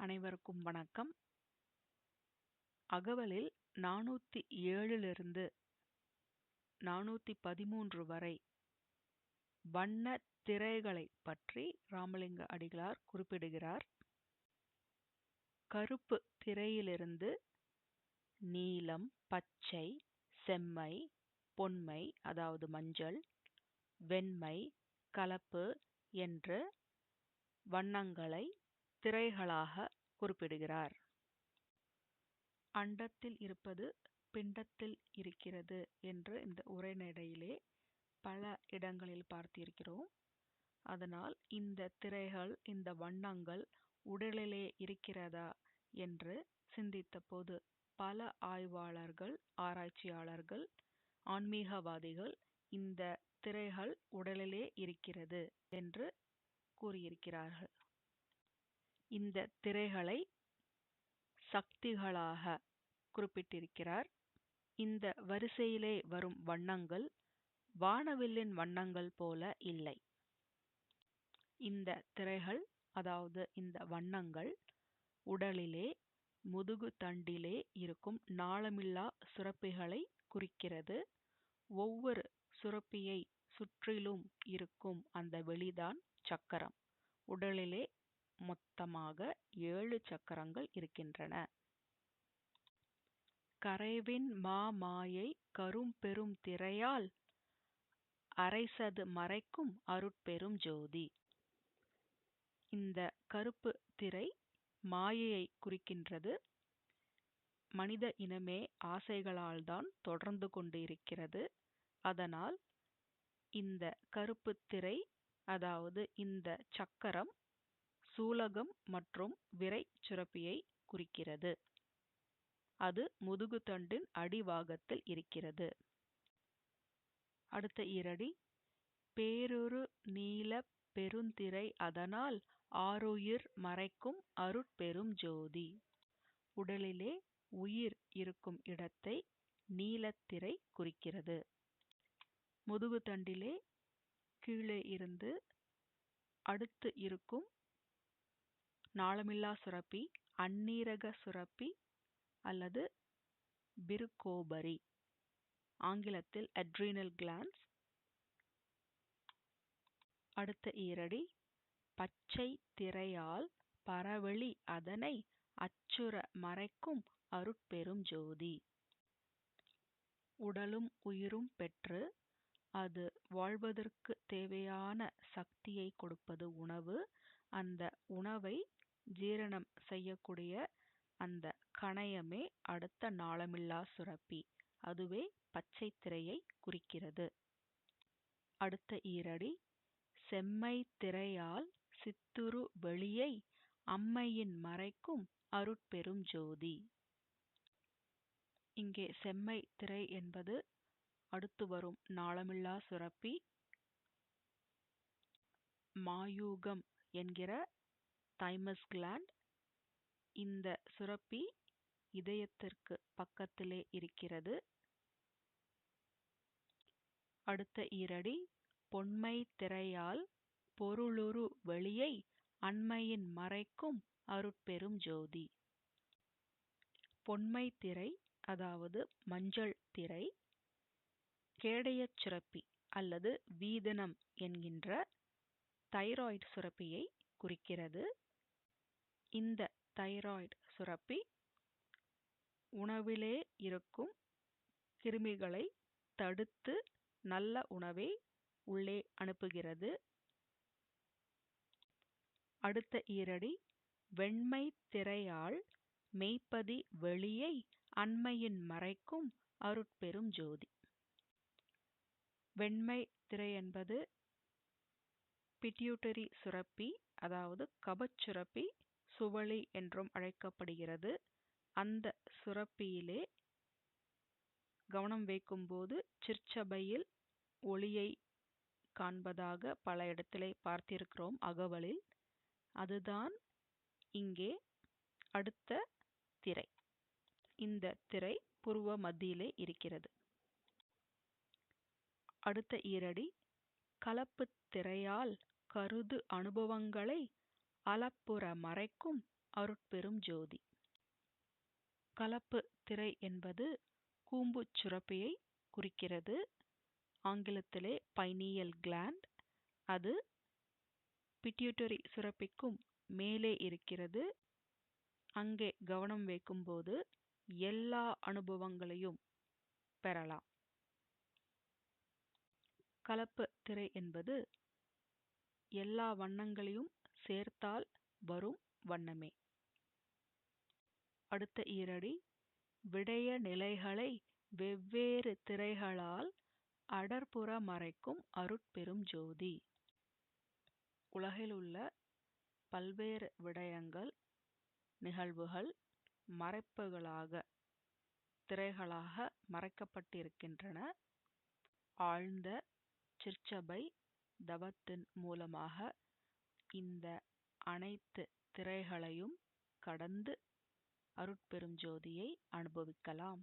அனைவருக்கும் வணக்கம். அகவலில் நானூற்றி ஏழிலிருந்து நானூற்றி பதிமூன்று வரை வண்ண திரைகளை பற்றி ராமலிங்க அடிகளார் குறிப்பிடுகிறார். கருப்பு திரையிலிருந்து நீலம் பச்சை செம்மை பொன்மை அதாவது மஞ்சள் வெண்மை கலப்பு என்று வண்ணங்களை திரைகளாக குறிப்பிடுகிறார். அண்டத்தில் இருப்பது பிண்டத்தில் இருக்கிறது என்று இந்த உரைநடையிலே பல இடங்களில் பார்த்திருக்கிறோம். அதனால் இந்த திரைகள் இந்த வண்ணங்கள் உடலிலே இருக்கிறதா என்று சிந்தித்தபோது பல ஆய்வாளர்கள் ஆராய்ச்சியாளர்கள் ஆன்மீகவாதிகள் இந்த திரைகள் உடலிலே இருக்கிறது என்று கூறியிருக்கிறார்கள். இந்த திரைகளை சக்திகளாக குறிப்பிட்டிருக்கிறார். இந்த வரிசையிலே வரும் வண்ணங்கள் வானவில்லின் வண்ணங்கள் போல இல்லை. இந்த திரைகள் அதாவது இந்த வண்ணங்கள் உடலிலே முதுகு தண்டிலே இருக்கும் நாளமில்லா சுரப்பிகளை குறிக்கிறது. ஒவ்வொரு சுரப்பியை சுற்றிலும் இருக்கும் அந்த வெளிதான் சக்கரம். உடலிலே மொத்தமாக ஏழு சக்கரங்கள் இருக்கின்றன. கரைவின் மா மாயை கரும் பெரும் திரையால் அரைசது மறைக்கும் அருட்பெரும் ஜோதி. இந்த கருப்பு திரை மாயையை குறிக்கின்றது. மனித இனமே ஆசைகளால்தான் தொடர்ந்து கொண்டு இருக்கிறது அதனால் இந்த கருப்பு திரை அதாவது இந்த சக்கரம் சூலகம் மற்றும் விரை சுரப்பியை குறிக்கிறது. அது முதுகுத்தண்டின் அடிவாகத்தில் இருக்கிறது. அடுத்த இரடி பேரொரு நீல பெருந்திரை அதனால் ஆருயிர் மறைக்கும் அருட்பெரும் ஜோதி. உடலிலே உயிர் இருக்கும் இடத்தை நீலத்திரை குறிக்கிறது. முதுகுத்தண்டிலே கீழே இருந்து அடுத்து இருக்கும் நாளமில்லா சுரப்பி அந்நீரக சுரப்பி அல்லது பிருகோபரி. ஆங்கிலத்தில் அட்ரீனல் கிளான்ஸ் அடுத்த ஈரடி பச்சை திரையால் பரவெளி அதனை அச்சுற மறைக்கும் அருட்பெரும் ஜோதி. உடலும் உயிரும் பெற்று அது வாழ்வதற்கு தேவையான சக்தியை கொடுப்பது உணவு. அந்த உணவை ஜீரணம் செய்யக்கூடிய அந்த கணையமே அடுத்த நாளமில்லா சுரப்பி. அதுவே பச்சை திரையை குறிக்கிறது. அடுத்த ஈரடி செம்மை திரையால் சித்துரு வெளியை அம்மையின் மறைக்கும் அருட்பெரும் ஜோதி. இங்கே செம்மை திரை என்பது அடுத்து வரும் நாளமில்லா சுரப்பி. மாயூகம் என்கிற தைமஸ் கிளாண்ட் இந்த சுரப்பி இதயத்திற்கு பக்கத்திலே இருக்கிறது. அடுத்த ஈரடி பொன்மை திரையால் பொருளுரு வெளியை அண்மையின் மறைக்கும் அருட்பெரும் ஜோதி. பொன்மை திரை அதாவது மஞ்சள் திரை கேடயச் சுரப்பி அல்லது வீதனம் என்கின்ற தைராய்டு சுரப்பியை குறிக்கிறது. இந்த தைராய்டு சுரப்பி உணவிலே இருக்கும் கிருமிகளை தடுத்து நல்ல உணவை உள்ளே அனுப்புகிறது. அடுத்த ஈரடி வெண்மை திரையால் மெய்ப்பதி வெளியை அண்மையின் மறைக்கும் அருட்பெரும் ஜோதி. வெண்மை திரை என்பது பிட்யூட்டரி சுரப்பி அதாவது கபச்சுரப்பி சுவளி என்றும் அழைக்கப்படுகிறது. அந்த சுரப்பியிலே கவனம் வைக்கும்போது சிற்சபையில் ஒளியை காண்பதாக பல இடத்திலே பார்த்திருக்கிறோம் அகவலில். அதுதான் இங்கே அடுத்த திரை. இந்த திரை புருவ மத்தியிலே இருக்கிறது. அடுத்த ஈரடி கலப்பு திரையால் கருது அனுபவங்களை அலப்புற மறைக்கும் அருட்பெரும் ஜோதி. கலப்பு திரை என்பது கூம்புச் சுரப்பியை குறிக்கிறது. ஆங்கிலத்திலே பைனியல் கிளாண்ட் அது பிட்யூட்டரி சுரப்பிக்கும் மேலே இருக்கிறது. அங்கே கவனம் வைக்கும்போது எல்லா அனுபவங்களையும் பெறலாம். கலப்பு திரை என்பது எல்லா வண்ணங்களையும் சேர்த்தால் வரும் வண்ணமே. அடுத்த ஈரடி விடய நிலைகளை வெவ்வேறு திரைகளால் அடர்புற மறைக்கும் அருட்பெரும் ஜோதி. உலகிலுள்ள பல்வேறு விடயங்கள் நிகழ்வுகள் மறைப்புகளாக திரைகளாக மறைக்கப்பட்டிருக்கின்றன. ஆழ்ந்த சிற்சபை தவத்தின் மூலமாக இந்த அனைத்து திரைகளையும் கடந்து அருட்பெரும் ஜோதியை அனுபவிக்கலாம்.